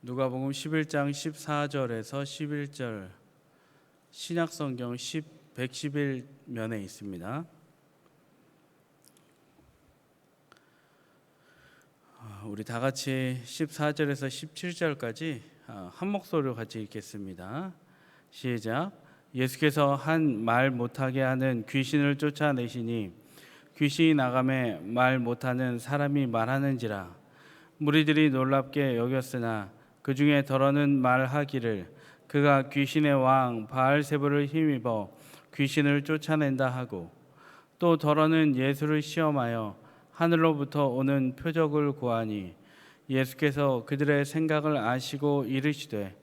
누가복음 11장 14절에서 11절 신약 성경 10 111면에 있습니다. 아, 우리 다 같이 14절에서 17절까지 아, 한 목소리로 같이 읽겠습니다. 시작. 예수께서 한 말 못하게 하는 귀신을 쫓아내시니 귀신이 나감에 말 못하는 사람이 말하는지라 무리들이 놀랍게 여겼으나 그 중에 덜어는 말하기를 그가 귀신의 왕 바알세부를 힘입어 귀신을 쫓아낸다 하고 또 덜어는 예수를 시험하여 하늘로부터 오는 표적을 구하니 예수께서 그들의 생각을 아시고 이르시되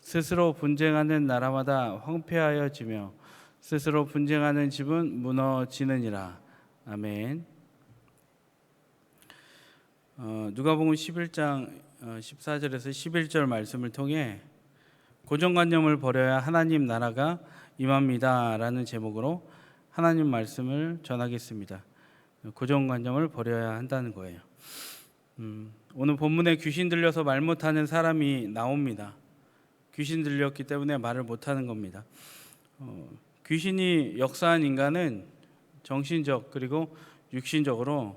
스스로 분쟁하는 나라마다 황폐하여지며 스스로 분쟁하는 집은 무너지느니라 아멘. 어, 누가복음 11장 어, 14절에서 11절 말씀을 통해 고정관념을 버려야 하나님 나라가 임합니다라는 제목으로 하나님 말씀을 전하겠습니다. 고정관념을 버려야 한다는 거예요. 음, 오늘 본문에 귀신 들려서 말 못하는 사람이 나옵니다. 귀신 들렸기 때문에 말을 못하는 겁니다. 어, 귀신이 역사한 인간은 정신적 그리고 육신적으로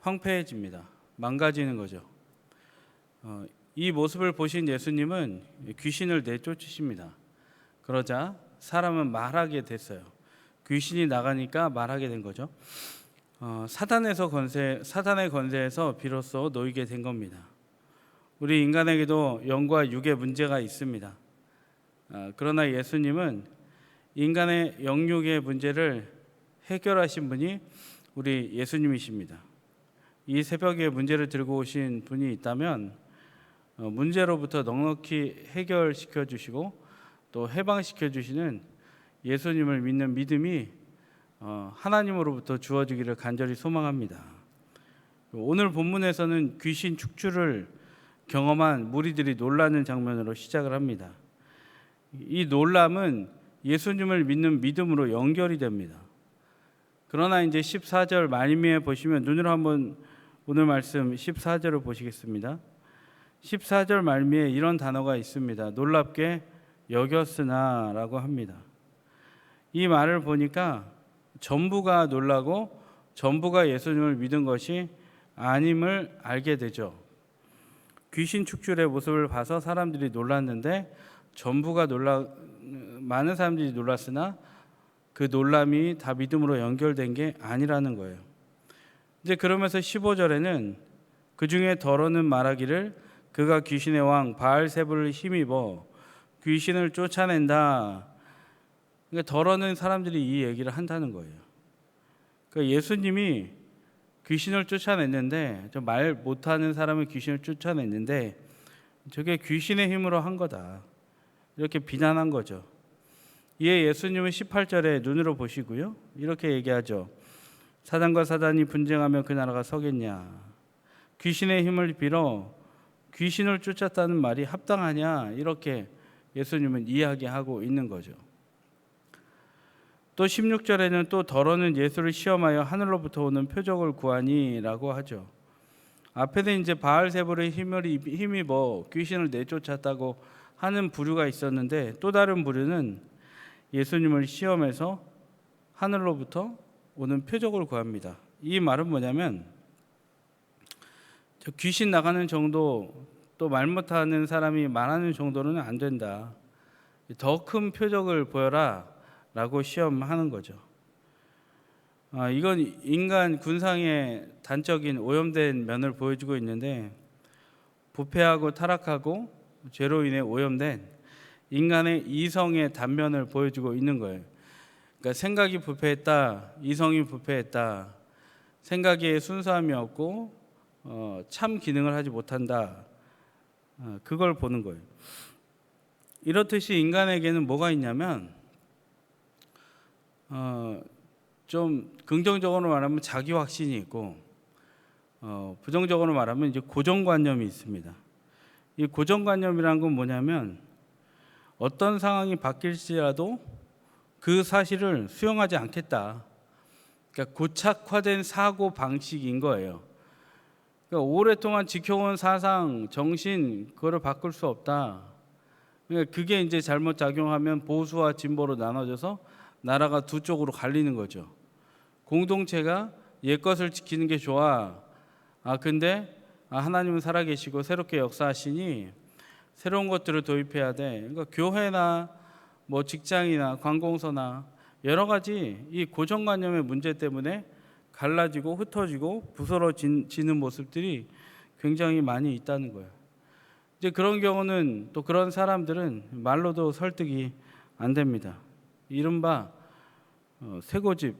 황폐해집니다. 망가지는 거죠. 어, 이 모습을 보신 예수님은 귀신을 내쫓으십니다. 그러자 사람은 말하게 됐어요. 귀신이 나가니까 말하게 된 거죠. 어, 사단에서 건세, 사단의 건세에서 비로소 놓이게 된 겁니다. 우리 인간에게도 영과 육의 문제가 있습니다. 어, 그러나 예수님은 인간의 영육의 문제를 해결하신 분이 우리 예수님이십니다. 이 새벽에 문제를 들고 오신 분이 있다면 어, 문제로부터 넉넉히 해결시켜 주시고 또 해방시켜 주시는 예수님을 믿는 믿음이 어, 하나님으로부터 주어지기를 간절히 소망합니다. 오늘 본문에서는 귀신 축출을 경험한 무리들이 놀라는 장면으로 시작을 합니다. 이 놀람은 예수님을 믿는 믿음으로 연결이 됩니다. 그러나 이제 14절 말미에 보시면 눈으로 한번 오늘 말씀 14절을 보시겠습니다. 14절 말미에 이런 단어가 있습니다. 놀랍게 여겼으나라고 합니다. 이 말을 보니까 전부가 놀라고 전부가 예수님을 믿은 것이 아님을 알게 되죠. 귀신 축출의 모습을 봐서 사람들이 놀랐는데 전부가 놀라 많은 사람들이 놀랐으나 그 놀람이 다 믿음으로 연결된 게 아니라는 거예요. 이제 그러면서 15절에는 그 중에 덜어는 말하기를 그가 귀신의 왕 바알세불을 힘입어 귀신을 쫓아낸다. 그러니까 덜어는 사람들이 이 얘기를 한다는 거예요. 그러니까 예수님이 귀신을 쫓아냈는데 말 못하는 사람을 귀신을 쫓아냈는데 저게 귀신의 힘으로 한 거다. 이렇게 비난한 거죠. 이에 예수님은 18절에 눈으로 보시고요. 이렇게 얘기하죠. 사단과 사단이 분쟁하며 그 나라가 서겠냐. 귀신의 힘을 빌어 귀신을 쫓았다는 말이 합당하냐. 이렇게 예수님은 이야기하고 있는 거죠. 또 16절에는 또 덜어는 예수를 시험하여 하늘로부터 오는 표적을 구하니라고 하죠. 앞에는 이제 바알세불의 힘을 힘입어 귀신을 내쫓았다고 하는 부류가 있었는데 또 다른 부류는 예수님을 시험해서 하늘로부터 오는 표적을 구합니다. 이 말은 뭐냐면 귀신 나가는 정도 또 말 못하는 사람이 말하는 정도는 안 된다. 더 큰 표적을 보여라라고 시험하는 거죠. 아, 이건 인간 군상의 단적인 오염된 면을 보여주고 있는데 부패하고 타락하고 죄로 인해 오염된 인간의 이성의 단면을 보여주고 있는 거예요. 그러니까 생각이 부패했다, 이성이 부패했다, 생각에 순수함이 없고 어, 참 기능을 하지 못한다. 어, 그걸 보는 거예요. 이렇듯이 인간에게는 뭐가 있냐면 어, 좀 긍정적으로 말하면 자기 확신이 있고 어, 부정적으로 말하면 이제 고정관념이 있습니다. 이 고정관념이란 건 뭐냐면 어떤 상황이 바뀔지라도 그 사실을 수용하지 않겠다. 그러니까 고착화된 사고 방식인 거예요. 그러니까 오랫동안 지켜온 사상, 정신 그거를 바꿀 수 없다. 그러니까 그게 이제 잘못 작용하면 보수와 진보로 나눠져서 나라가 두 쪽으로 갈리는 거죠. 공동체가 옛 것을 지키는 게 좋아. 아 근데 아, 하나님은 살아계시고 새롭게 역사하시니 새로운 것들을 도입해야 돼. 그러니까 교회나 뭐 직장이나 관공서나 여러 가지 이 고정관념의 문제 때문에 갈라지고 흩어지고 부서러지는 모습들이 굉장히 많이 있다는 거예요. 이제 그런 경우는 또 그런 사람들은 말로도 설득이 안 됩니다. 이른바 어, 쇠고집,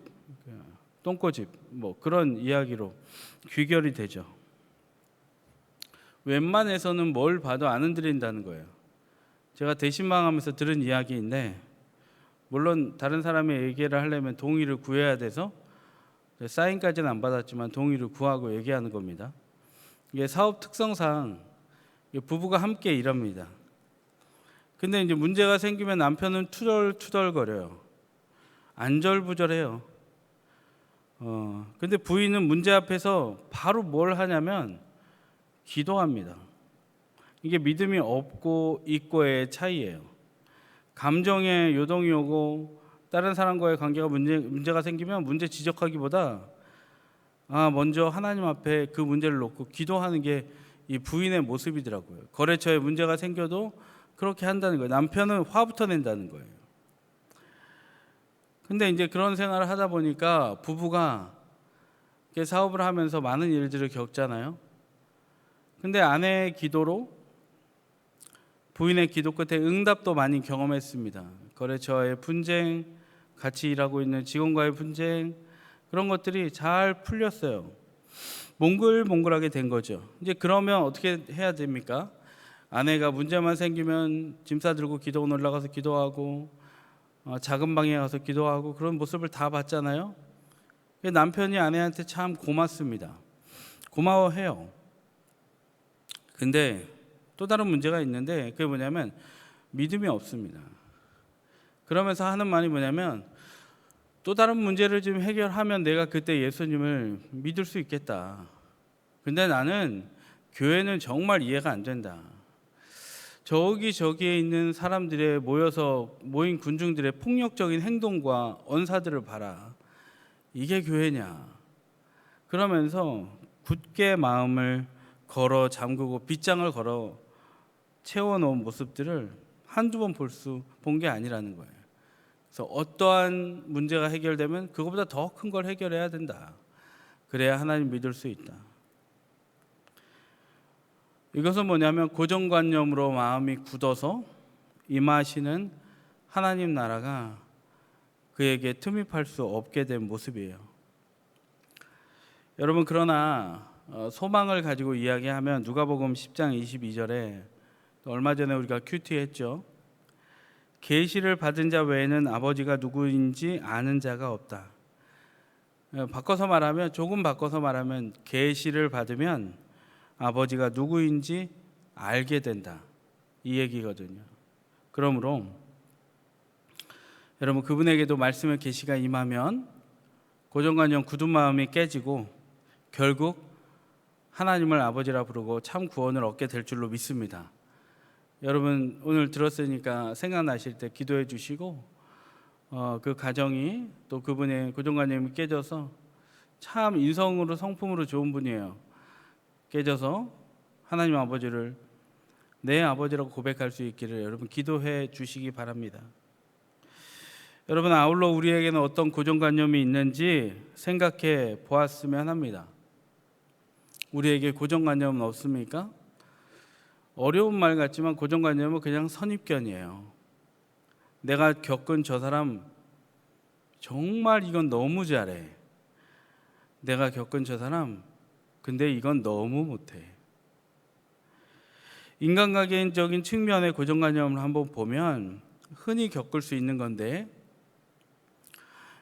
똥꼬집 뭐 그런 이야기로 귀결이 되죠. 웬만해서는 뭘 봐도 안 흔들린다는 거예요. 제가 대신망하면서 들은 이야기인데 물론 다른 사람의 얘기를 하려면 동의를 구해야 돼서 사인까지는 안 받았지만 동의를 구하고 얘기하는 겁니다. 이게 사업 특성상 부부가 함께 일합니다. 근데 이제 문제가 생기면 남편은 투덜투덜거려요. 안절부절해요. 어, 근데 부인은 문제 앞에서 바로 뭘 하냐면 기도합니다. 이게 믿음이 없고 있고의 차이예요. 감정에 요동이 오고 다른 사람과의 관계가 문제 문제가 생기면 문제 지적하기보다 아 먼저 하나님 앞에 그 문제를 놓고 기도하는 게 이 부인의 모습이더라고요. 거래처에 문제가 생겨도 그렇게 한다는 거예요. 남편은 화부터 낸다는 거예요. 근데 이제 그런 생활을 하다 보니까 부부가 사업을 하면서 많은 일들을 겪잖아요. 근데 아내의 기도로 부인의 기도 끝에 응답도 많이 경험했습니다. 거래처의 분쟁, 같이 일하고 있는 직원과의 분쟁 그런 것들이 잘 풀렸어요. 몽글몽글하게 된 거죠. 이제 그러면 어떻게 해야 됩니까? 아내가 문제만 생기면 짐 싸들고 기도원 올라가서 기도하고 어, 작은 방에 가서 기도하고 그런 모습을 다 봤잖아요. 남편이 아내한테 참 고맙습니다. 고마워해요. 근데 또 다른 문제가 있는데 그게 뭐냐면 믿음이 없습니다. 그러면서 하는 말이 뭐냐면 또 다른 문제를 좀 해결하면 내가 그때 예수님을 믿을 수 있겠다. 근데 나는 교회는 정말 이해가 안 된다. 저기 저기에 있는 사람들의 모여서 모인 군중들의 폭력적인 행동과 언사들을 봐라. 이게 교회냐? 그러면서 굳게 마음을 걸어 잠그고 빗장을 걸어 채워놓은 모습들을 한두 번 볼 수 본 게 아니라는 거예요. 그래서 어떠한 문제가 해결되면 그것보다 더 큰 걸 해결해야 된다. 그래야 하나님 믿을 수 있다. 이것은 뭐냐면 고정관념으로 마음이 굳어서 임하시는 하나님 나라가 그에게 틈입할 수 없게 된 모습이에요. 여러분 그러나 어, 소망을 가지고 이야기하면 누가복음 10장 22절에 얼마 전에 우리가 큐티했죠. 계시를 받은 자 외에는 아버지가 누구인지 아는 자가 없다. 어, 바꿔서 말하면 조금 바꿔서 말하면 계시를 받으면 아버지가 누구인지 알게 된다. 이 얘기거든요. 그러므로 여러분 그분에게도 말씀의 계시가 임하면 고정관념 굳은 마음이 깨지고 결국 하나님을 아버지라 부르고 참 구원을 얻게 될 줄로 믿습니다. 여러분 오늘 들었으니까 생각나실 때 기도해 주시고 어, 그 가정이 또 그분의 고정관념이 깨져서 참 인성으로 성품으로 좋은 분이에요. 깨져서 하나님 아버지를 내 아버지라고 고백할 수 있기를 여러분 기도해 주시기 바랍니다. 여러분 아울러 우리에게는 어떤 고정관념이 있는지 생각해 보았으면 합니다. 우리에게 고정관념은 없습니까? 어려운 말 같지만 고정관념은 그냥 선입견이에요. 내가 겪은 저 사람 정말 이건 너무 잘해. 내가 겪은 저 사람 근데 이건 너무 못해. 인간관계적인 측면의 고정관념을 한번 보면 흔히 겪을 수 있는 건데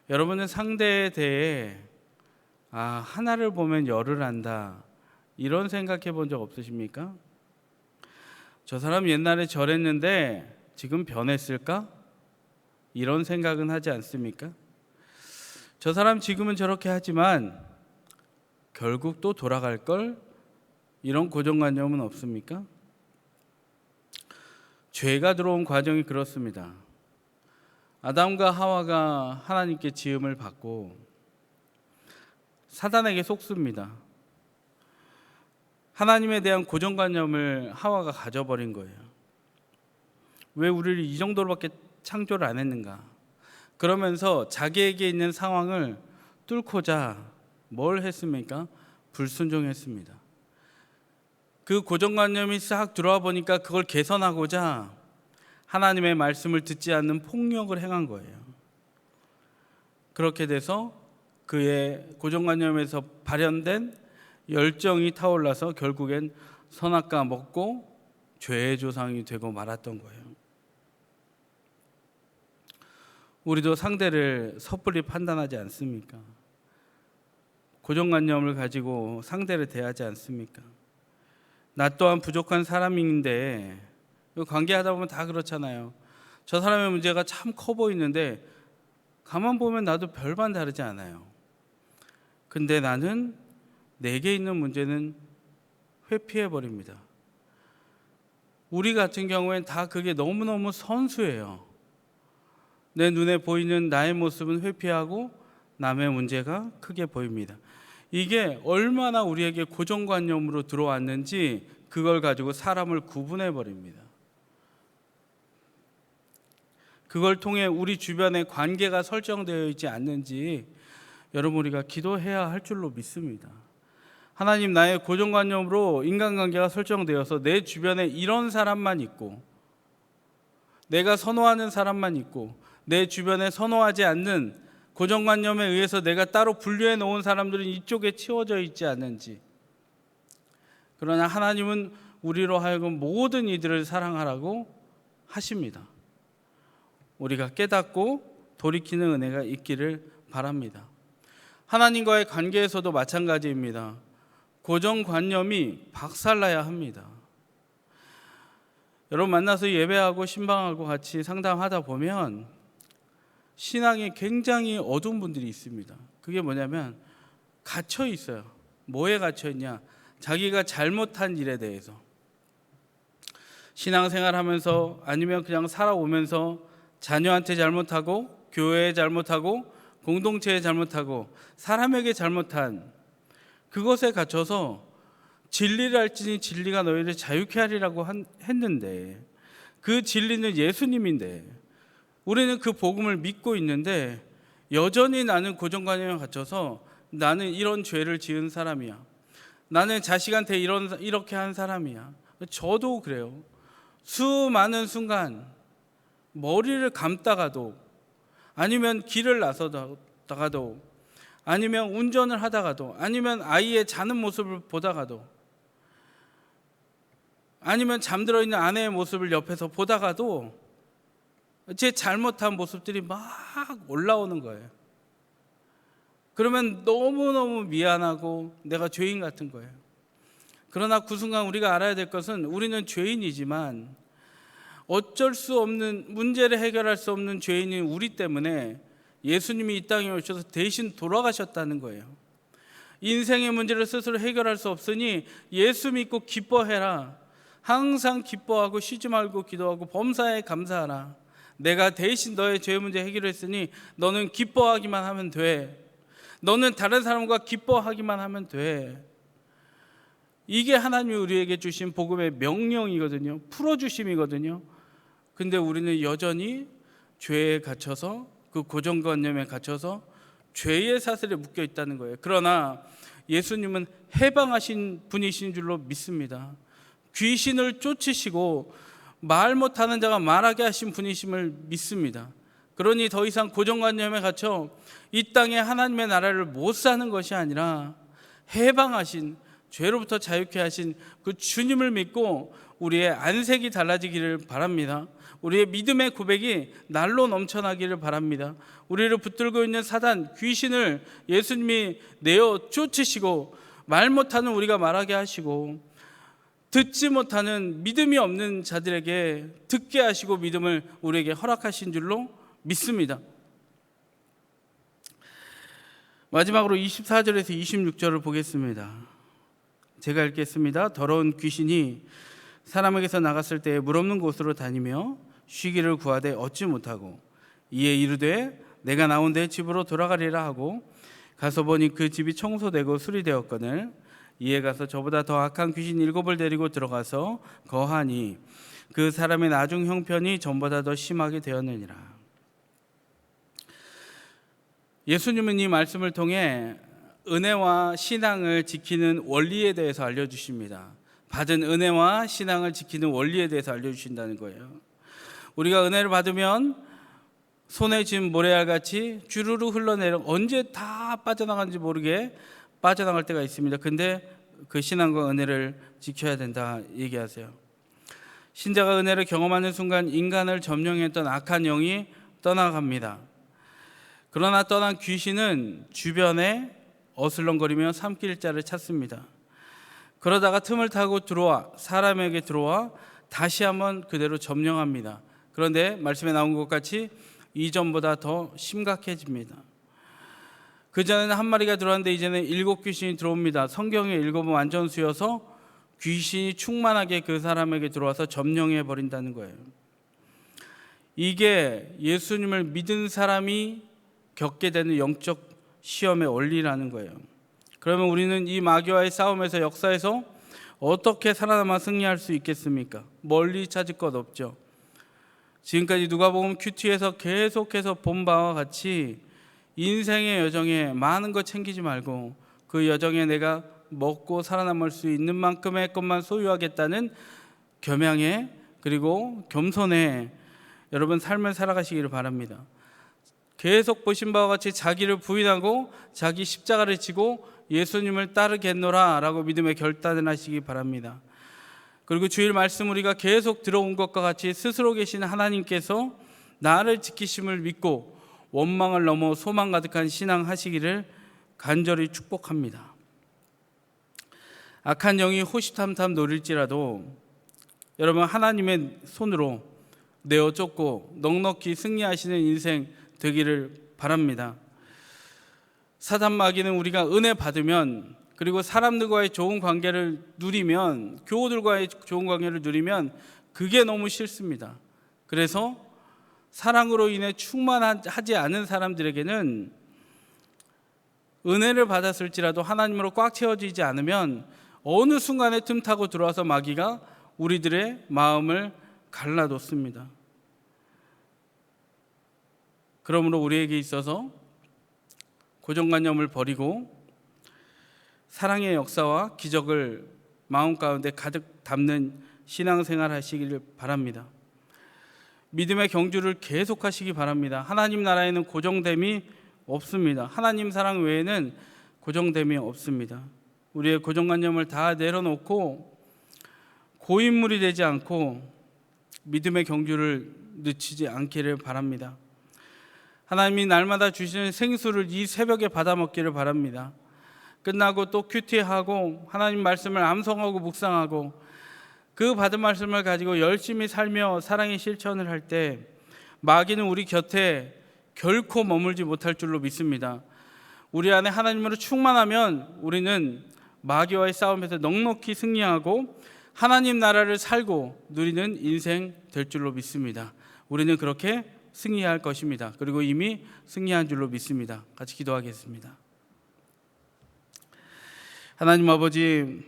여러분은 상대에 대해 아 하나를 보면 열을 한다 이런 생각해 본 적 없으십니까? 저 사람 옛날에 저랬는데 지금 변했을까? 이런 생각은 하지 않습니까? 저 사람 지금은 저렇게 하지만 결국 또 돌아갈 걸 이런 고정관념은 없습니까? 죄가 들어온 과정이 그렇습니다. 아담과 하와가 하나님께 지음을 받고 사단에게 속습니다. 하나님에 대한 고정관념을 하와가 가져버린 거예요. 왜 우리를 이 정도로밖에 창조를 안 했는가? 그러면서 자기에게 있는 상황을 뚫고자 뭘 했습니까? 불순종했습니다. 그 고정관념이 싹 들어와 보니까 그걸 개선하고자 하나님의 말씀을 듣지 않는 폭력을 행한 거예요. 그렇게 돼서 그의 고정관념에서 발현된 열정이 타올라서 결국엔 선악과 먹고 죄의 조상이 되고 말았던 거예요. 우리도 상대를 섣불리 판단하지 않습니까? 고정관념을 가지고 상대를 대하지 않습니까? 나 또한 부족한 사람인데 관계하다 보면 다 그렇잖아요. 저 사람의 문제가 참 커 보이는데 가만 보면 나도 별반 다르지 않아요. 근데 나는 내게 있는 문제는 회피해 버립니다. 우리 같은 경우엔 다 그게 너무너무 선수예요. 내 눈에 보이는 나의 모습은 회피하고 남의 문제가 크게 보입니다. 이게 얼마나 우리에게 고정관념으로 들어왔는지 그걸 가지고 사람을 구분해 버립니다. 그걸 통해 우리 주변의 관계가 설정되어 있지 않는지 여러분 우리가 기도해야 할 줄로 믿습니다. 하나님 나의 고정관념으로 인간관계가 설정되어서 내 주변에 이런 사람만 있고 내가 선호하는 사람만 있고 내 주변에 선호하지 않는 고정관념에 의해서 내가 따로 분류해 놓은 사람들은 이쪽에 치워져 있지 않는지 그러나 하나님은 우리로 하여금 모든 이들을 사랑하라고 하십니다. 우리가 깨닫고 돌이키는 은혜가 있기를 바랍니다. 하나님과의 관계에서도 마찬가지입니다. 고정관념이 박살나야 합니다. 여러분 만나서 예배하고 신방하고 같이 상담하다 보면 신앙이 굉장히 어두운 분들이 있습니다. 그게 뭐냐면 갇혀 있어요. 뭐에 갇혀 있냐? 자기가 잘못한 일에 대해서 신앙생활 하면서 아니면 그냥 살아오면서 자녀한테 잘못하고 교회에 잘못하고 공동체에 잘못하고 사람에게 잘못한 그것에 갇혀서 진리를 알지니 진리가 너희를 자유케 하리라고 한, 했는데 그 진리는 예수님인데 우리는 그 복음을 믿고 있는데 여전히 나는 고정관념에 갇혀서 나는 이런 죄를 지은 사람이야. 나는 자식한테 이런 이렇게 한 사람이야. 저도 그래요. 수많은 순간 머리를 감다가도 아니면 길을 나서다가도 아니면 운전을 하다가도 아니면 아이의 자는 모습을 보다가도 아니면 잠들어 있는 아내의 모습을 옆에서 보다가도 제 잘못한 모습들이 막 올라오는 거예요. 그러면 너무너무 미안하고 내가 죄인 같은 거예요. 그러나 그 순간 우리가 알아야 될 것은 우리는 죄인이지만 어쩔 수 없는 문제를 해결할 수 없는 죄인인 우리 때문에 예수님이 이 땅에 오셔서 대신 돌아가셨다는 거예요. 인생의 문제를 스스로 해결할 수 없으니 예수 믿고 기뻐해라. 항상 기뻐하고 쉬지 말고 기도하고 범사에 감사하라. 내가 대신 너의 죄 문제 해결했으니 너는 기뻐하기만 하면 돼. 너는 다른 사람과 기뻐하기만 하면 돼. 이게 하나님이 우리에게 주신 복음의 명령이거든요. 풀어주심이거든요. 근데 우리는 여전히 죄에 갇혀서 그 고정관념에 갇혀서 죄의 사슬에 묶여 있다는 거예요. 그러나 예수님은 해방하신 분이신 줄로 믿습니다. 귀신을 쫓으시고 말 못하는 자가 말하게 하신 분이심을 믿습니다. 그러니 더 이상 고정관념에 갇혀 이 땅에 하나님의 나라를 못 사는 것이 아니라 해방하신 죄로부터 자유케 하신 그 주님을 믿고 우리의 안색이 달라지기를 바랍니다. 우리의 믿음의 고백이 날로 넘쳐나기를 바랍니다. 우리를 붙들고 있는 사단, 귀신을 예수님이 내어 쫓으시고 말 못하는 우리가 말하게 하시고 듣지 못하는 믿음이 없는 자들에게 듣게 하시고 믿음을 우리에게 허락하신 줄로 믿습니다. 마지막으로 24절에서 26절을 보겠습니다. 제가 읽겠습니다. 더러운 귀신이 사람에게서 나갔을 때물 없는 곳으로 다니며 쉬기를 구하되 얻지 못하고 이에 이르되 내가 나온 내 집으로 돌아가리라 하고 가서 보니 그 집이 청소되고 수리되었거늘 이에 가서 저보다 더 악한 귀신 일곱을 데리고 들어가서 거하니 그 사람의 나중 형편이 전보다 더 심하게 되었느니라. 예수님은 이 말씀을 통해 은혜와 신앙을 지키는 원리에 대해서 알려주십니다. 받은 은혜와 신앙을 지키는 원리에 대해서 알려주신다는 거예요. 우리가 은혜를 받으면 손에 쥔 모래알 같이 주르르 흘러내려 언제 다 빠져나가는지 모르게 빠져나갈 때가 있습니다. 근데 그 신앙과 은혜를 지켜야 된다 얘기하세요. 신자가 은혜를 경험하는 순간 인간을 점령했던 악한 영이 떠나갑니다. 그러나 떠난 귀신은 주변에 어슬렁거리며 삼킬 자를 찾습니다. 그러다가 틈을 타고 들어와 사람에게 들어와 다시 한번 그대로 점령합니다. 그런데 말씀에 나온 것 같이 이전보다 더 심각해집니다. 그 전에는 한 마리가 들어왔는데 이제는 일곱 귀신이 들어옵니다. 성경의 일곱은 완전수여서 귀신이 충만하게 그 사람에게 들어와서 점령해 버린다는 거예요. 이게 예수님을 믿은 사람이 겪게 되는 영적 시험의 원리라는 거예요. 그러면 우리는 이 마귀와의 싸움에서 역사에서 어떻게 살아남아 승리할 수 있겠습니까? 멀리 찾을 것 없죠. 지금까지 누가복음 큐티에서 계속해서 본 바와 같이 인생의 여정에 많은 거 챙기지 말고 그 여정에 내가 먹고 살아남을 수 있는 만큼의 것만 소유하겠다는 겸양에 그리고 겸손에 여러분 삶을 살아가시기를 바랍니다. 계속 보신 바와 같이 자기를 부인하고 자기 십자가를 지고 예수님을 따르겠노라 라고 믿음의 결단을 하시기 바랍니다. 그리고 주일 말씀 우리가 계속 들어온 것과 같이 스스로 계신 하나님께서 나를 지키심을 믿고 원망을 넘어 소망 가득한 신앙 하시기를 간절히 축복합니다. 악한 영이 호시탐탐 노릴지라도 여러분 하나님의 손으로 내어 쫓고 넉넉히 승리하시는 인생 되기를 바랍니다. 사단 마귀는 우리가 은혜 받으면 그리고 사람들과의 좋은 관계를 누리면 교우들과의 좋은 관계를 누리면 그게 너무 싫습니다. 그래서 사랑으로 인해 충만하지 않은 사람들에게는 은혜를 받았을지라도 하나님으로 꽉 채워지지 않으면 어느 순간에 틈타고 들어와서 마귀가 우리들의 마음을 갈라놓습니다. 그러므로 우리에게 있어서 고정관념을 버리고 사랑의 역사와 기적을 마음 가운데 가득 담는 신앙생활 하시기를 바랍니다. 믿음의 경주를 계속하시기 바랍니다. 하나님 나라에는 고정됨이 없습니다. 하나님 사랑 외에는 고정됨이 없습니다. 우리의 고정관념을 다 내려놓고 고인물이 되지 않고 믿음의 경주를 늦추지 않기를 바랍니다. 하나님이 날마다 주시는 생수를 이 새벽에 받아 먹기를 바랍니다. 끝나고 또 큐티하고 하나님 말씀을 암송하고 묵상하고 그 받은 말씀을 가지고 열심히 살며 사랑의 실천을 할 때 마귀는 우리 곁에 결코 머물지 못할 줄로 믿습니다. 우리 안에 하나님으로 충만하면 우리는 마귀와의 싸움에서 넉넉히 승리하고 하나님 나라를 살고 누리는 인생 될 줄로 믿습니다. 우리는 그렇게 승리할 것입니다. 그리고 이미 승리한 줄로 믿습니다. 같이 기도하겠습니다. 하나님 아버지,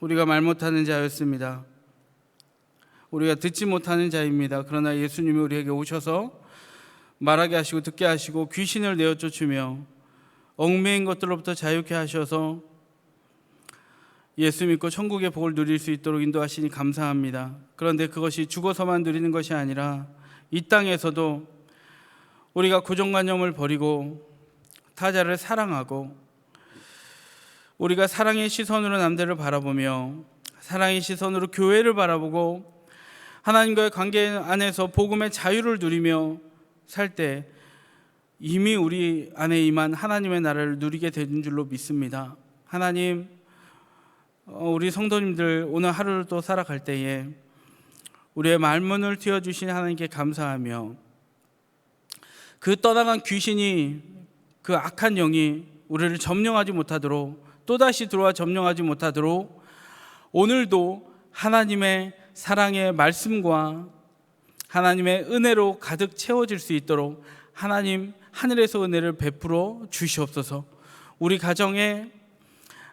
우리가 말 못하는 자였습니다. 우리가 듣지 못하는 자입니다. 그러나 예수님이 우리에게 오셔서 말하게 하시고 듣게 하시고 귀신을 내어 쫓으며 얽매인 것들로부터 자유케 하셔서 예수 믿고 천국의 복을 누릴 수 있도록 인도하시니 감사합니다. 그런데 그것이 죽어서만 누리는 것이 아니라 이 땅에서도 우리가 고정관념을 버리고 타자를 사랑하고 우리가 사랑의 시선으로 남들을 바라보며 사랑의 시선으로 교회를 바라보고 하나님과의 관계 안에서 복음의 자유를 누리며 살 때 이미 우리 안에 임한 하나님의 나라를 누리게 된 줄로 믿습니다. 하나님 어, 우리 성도님들 오늘 하루를 또 살아갈 때에 우리의 말문을 튀어 주신 하나님께 감사하며 그 떠나간 귀신이 그 악한 영이 우리를 점령하지 못하도록 또다시 들어와 점령하지 못하도록 오늘도 하나님의 사랑의 말씀과 하나님의 은혜로 가득 채워질 수 있도록 하나님 하늘에서 은혜를 베풀어 주시옵소서. 우리 가정에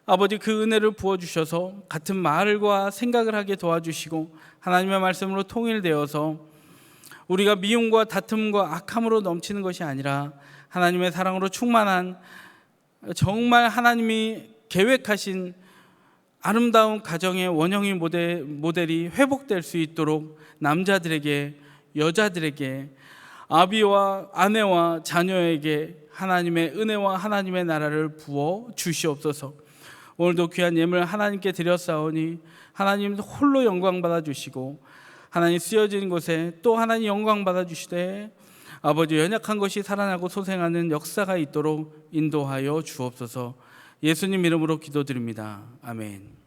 아버지 그 은혜를 부어 주셔서 같은 말과 생각을 하게 도와주시고 하나님의 말씀으로 통일되어서 우리가 미움과 다툼과 악함으로 넘치는 것이 아니라 하나님의 사랑으로 충만한 정말 하나님이 계획하신 아름다운 가정의 원형의 모델, 모델이 회복될 수 있도록 남자들에게 여자들에게 아비와 아내와 자녀에게 하나님의 은혜와 하나님의 나라를 부어 주시옵소서. 오늘도 귀한 예물 하나님께 드렸사오니 하나님 홀로 영광 받아 주시고 하나님 쓰여진 곳에 또 하나님 영광 받아 주시되 아버지 연약한 것이 살아나고 소생하는 역사가 있도록 인도하여 주옵소서. 예수님 이름으로 기도드립니다. 아멘.